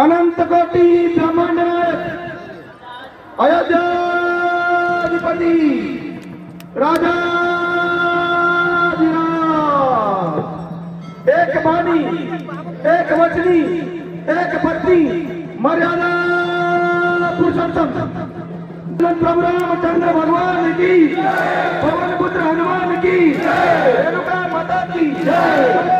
अनंत कोटी ब्रह्मांड अयोध्याधिपती राजा एक बाणी एक वचनी एक पत्नी मर्यादा पुरुषोत्तम। प्रभु रामचंद्र भगवान की पवन पुत्र हनुमान की रेणुका माता की जय।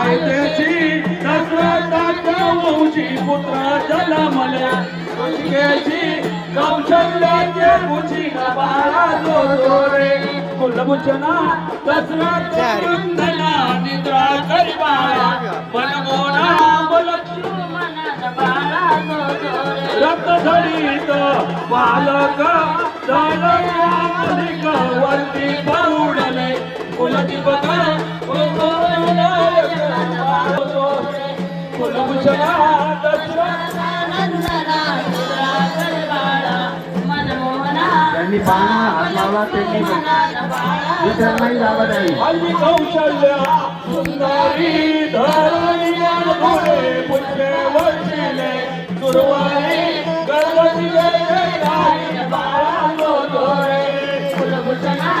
आयतेची दशरथाच्या वंशी पुत्र जलमले कुचकेची कौशल्याचे कुची बाळा जो धोरे कुलभूषणा दशरथ नंदना निद्रा गरिबाळा मनमोहना रक्तधडीत बालक जलक वरती पौडले कुलदीपक कुलभूषणा दशरथ त्यांनी हात लावला त्यांनी हल्ली कौशल्य सुंदरी धरणी कुलभूषणा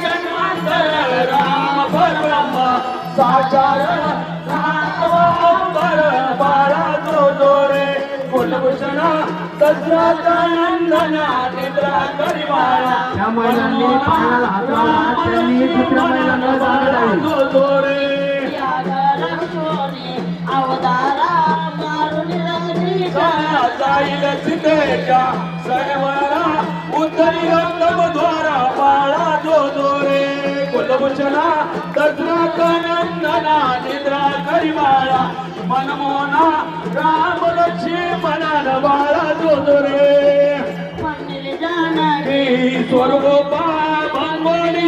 राम परब्रह्म साचार अंबर बाळा जो दोरे कुलभूषणा दशरथ निद्रा त्या महिलांनी पाण्याला हात लावला त्यांनी दुसऱ्या महिलांना जागा दोरे अवतारा मारुनी रंगनी जाईल सीतेच्या सैवरा उतरी बाळा जो दोरे कुलभूषणा दशरथ नंदना निद्रा गरिबाळा मनमोहना राम लक्ष्मण बाळा जो जाणारी. ही स्वरूपा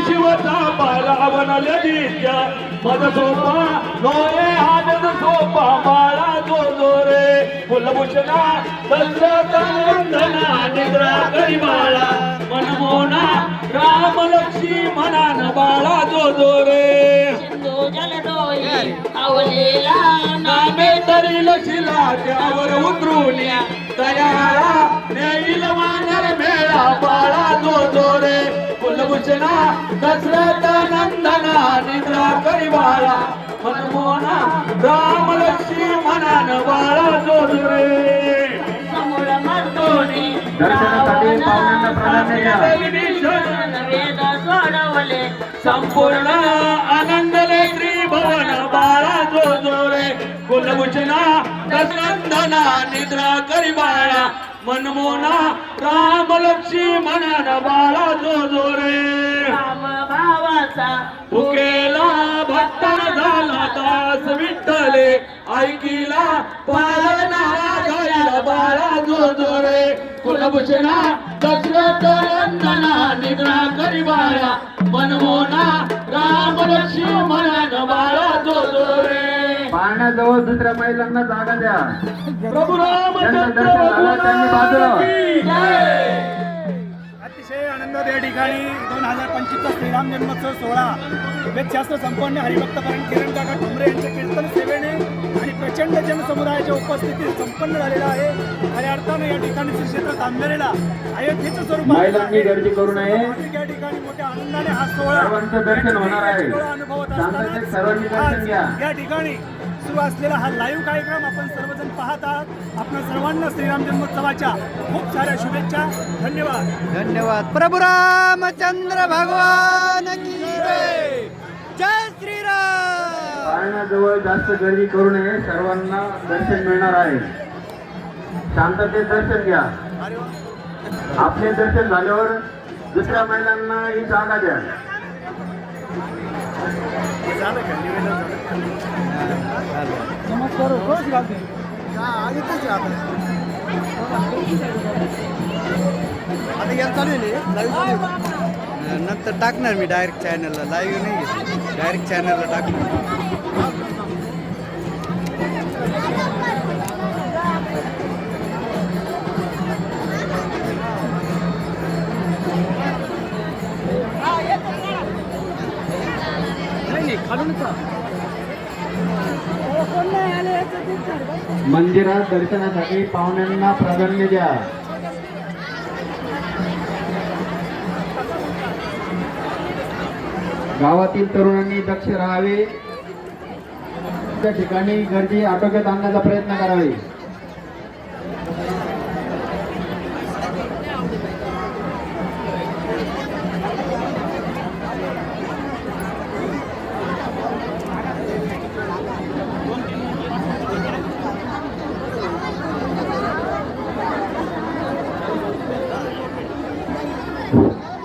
शिवचा पालावन ललित्य मद सोपा नोये आनंद सोपा बाळा जो दोरे कुलभूषणा दशरथ नंदना निद्रा करी बाळा. मनमोना राम लक्ष्मी मनान बाळा जो रे. सिंधू जलदोई अवलेला नामे तरी लक्षिला त्यावर उतरून तयारा नेईल वानर मेळा बाळा जो दोरे कुलभूषणा दशरथ नंदना निद्रा करी बाळा. मनमोहना राम लक्ष्मी मनान बाळा जो दोरे समोर मर्दोनी दर्शनासाठी पाहुण्यांना प्राधान्य द्या. वेद सोडवले. संपूर्ण कुलभूषणा दशनंदना निद्रा करी बाळा मनमोना राम लक्ष्मी मनान बाळा जो जोरे राम भावाचा भुकेला भक्ता झाला दास विठ्ठले ऐकिला पालना गायला बाळा जो जोरे कुलभूषणा दशरथ नंदना निद्रा करी बाळा मनमोना राम लक्ष्मी मनान बाळा जो जोरे पाण्याजवळ दुसऱ्या महिलांना जागा द्या. अतिशय आनंदात या ठिकाणी दोन हजार पंचवीसचा श्रीराम जन्मोत्सव सोहळा. वेदशास्त्र संपन्न हरिभक्तपरण किरण काका ठोंबरे यांच्या कीर्तन सेवेने प्रचंड जनसमुदायाच्या उपस्थितीत संपन्न झालेला आहे खऱ्या अर्थानं या ठिकाणी श्री क्षेत्र तांबेरेला अयोध्येचं स्वरूप. गर्दी करू नये. या ठिकाणी मोठ्या आनंदाने हा सोहळा सर्वांचं दर्शन होणार आहे. सोहळा अनुभवत असताना. या ठिकाणी सुरू असलेला हा लाईव्ह कार्यक्रम आपण सर्वजण पाहत आहात आपण सर्वांना श्रीराम जन्मोत्सवाच्या खूप साऱ्या शुभेच्छा धन्यवाद धन्यवाद प्रभू रामचंद्र भगवान की जय जय श्रीराम पाळण्याजवळ जास्त गर्दी करू नये. सर्वांना दर्शन मिळणार आहे. शांततेत दर्शन घ्या. आपले दर्शन झाल्यावर दुसऱ्या महिलांना ही जागा द्या. आता चालू आहे नंतर टाकणार मी डायरेक्ट चॅनलला लाईव्ह नाही डायरेक्ट चॅनलला टाकणार. मंदिरात दर्शनासाठी पाहुण्यांना प्राधान्य द्या. गावातील तरुणांनी दक्ष राहावे. त्या ठिकाणी गर्दी आटोक्यात आणण्याचा प्रयत्न करावे.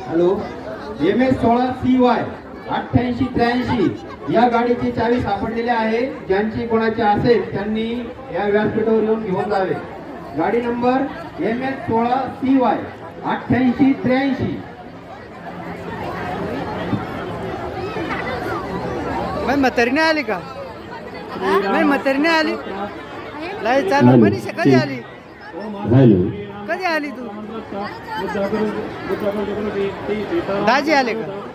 हॅलो एम एस सोळा सी वाय. अठ्ठ्याऐंशी त्र्याऐंशी. या गाडीची चावी सापडलेली आहे. ज्यांची कोणाची असेल त्यांनी या व्यासपीठावर येऊन घेऊन जावे. गाडी नंबर एम एस सोळा सी वाय अठ्ठ्याऐंशी त्र्याऐंशी. म्हातारी नाही आली का? नाही म्हातारी नाही आली? लाईव्ह चालू मनीषा कधी आली? कधी आली तू? दाजी आले का?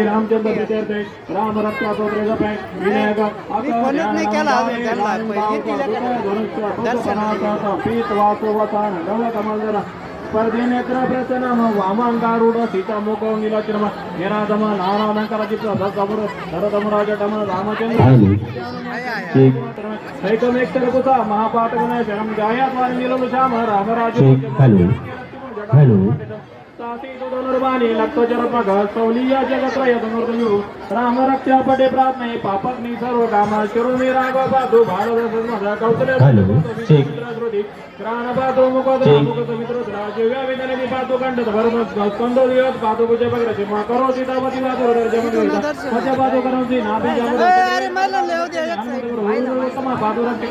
रामचंद्र प्रीत्यर्थे राम रक्षा स्तोत्रेचा पॅक विनायक मी फोनच नाही केला अजून त्यांना. पहिले तिला दर्शन पीत वासो वसान डवळ कमल जरा स्पर्धे नेत्र प्रसन्न वामन गारुड सीता निरादम नानालंकार चित्र दसमुर धरदमुराज टम रामचंद्र ऐकमेक तर कुसा महापाठ गुण शरम जायात वाणी निलम श्याम रामराज Hello. हॅलो हॅलो धनुर्बाणी लक्तचरत्मक सौलिया जगत्रय धनुर्धनु राम रक्षा पटे प्रार्थने पापग्नि सर्व काम शिरो मी राघव पादो भारत मधा कौशल्य हॅलो, चेक. प्राण पादो मुख मुख समित्र राजे व्यावेदने मी पादो कंठ भरम स्कंदो दिवस पादो पूजे बग्र सिंह करो सीतापती पादो दर्जन मध्य पादो करो सी नाभि ए, अरे महिलांना येऊ द्या एक second. पादो रक्षक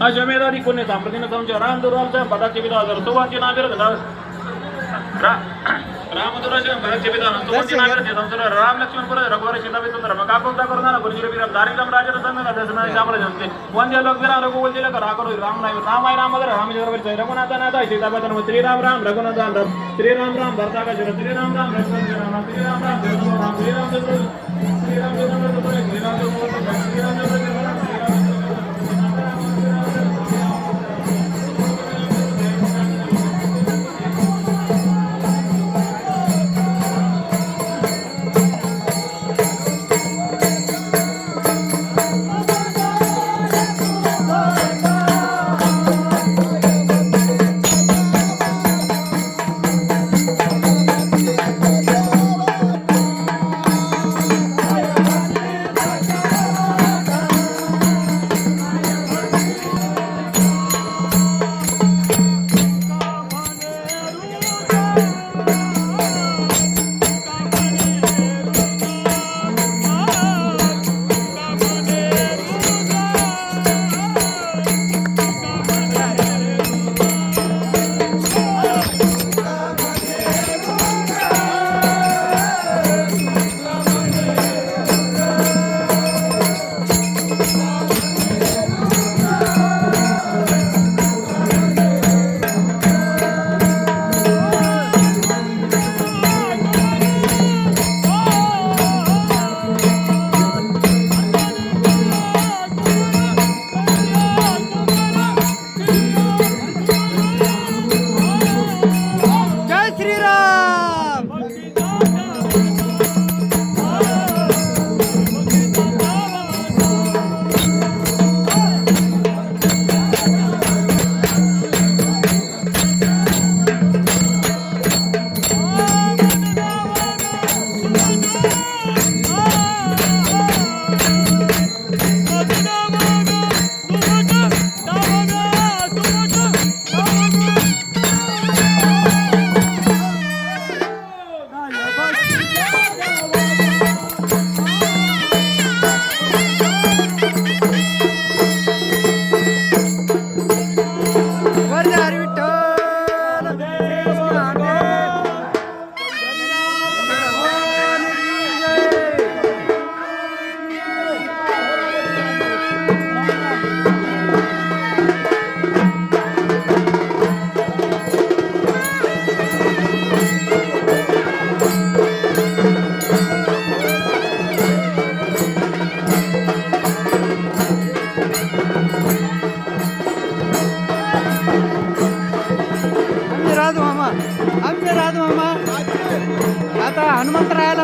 अश्वमेधादी पुण्य सांप्रतीन संशय राम दुर्वाल पदाचे पिता सुवांची नागरिक रामदुराचे भरतचे पिता सुवांची नागरिक संसार राम लक्ष्मण पुर रघुवर सीता सुंदर मग काकुंता करुणारा गुरुजी विराम दारिद्रम राजा संमेला दर्शना श्यामला जमते वंद्य लोक विरा रघुवल जिल्हा करा करू राम नाही राम आहे राम राम जय रघुनाथ नाथ सीतापतन श्रीराम राम रघुनाथ राम राम श्रीराम राम भरता का श्रीराम राम लक्ष्मण राम श्रीराम राम राम श्रीराम चंद्र श्रीराम चंद्र श्रीराम चंद्र श्रीराम चंद्र आमचे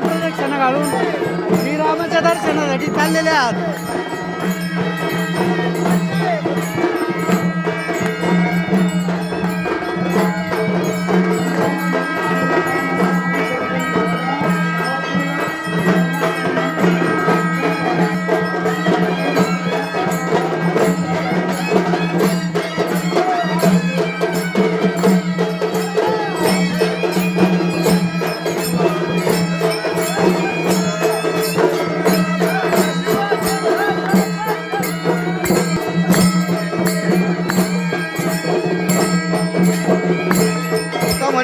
प्रदक्षिणा घालून श्रीरामाच्या दर्शनासाठी चाललेले आहात.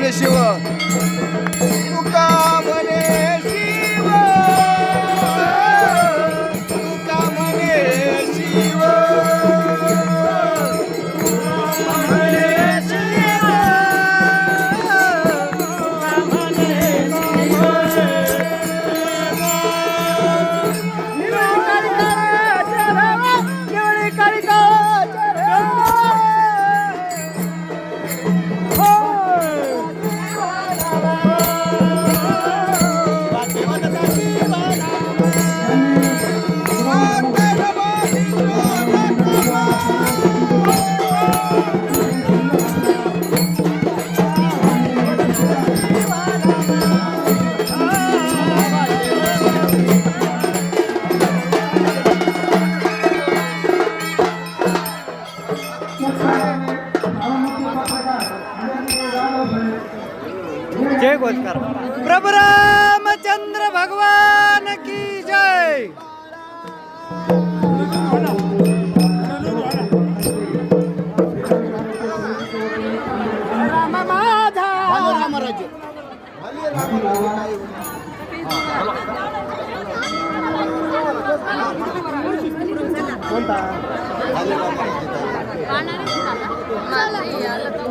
Бережева. जय गोस्कर प्रभु रामचंद्र भगवान की जय Kita. Kita. Kita. Kita. Kita. Kita. Kita. Kita.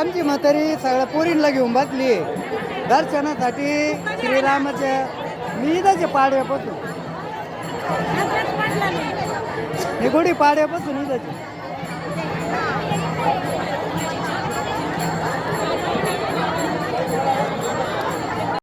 आमची म्हातारी सगळ्या पोरींना घेऊन बसली. दर्शनासाठी श्रीरामाच्या मी इथंच आहे पाड्यापासून मी गुढी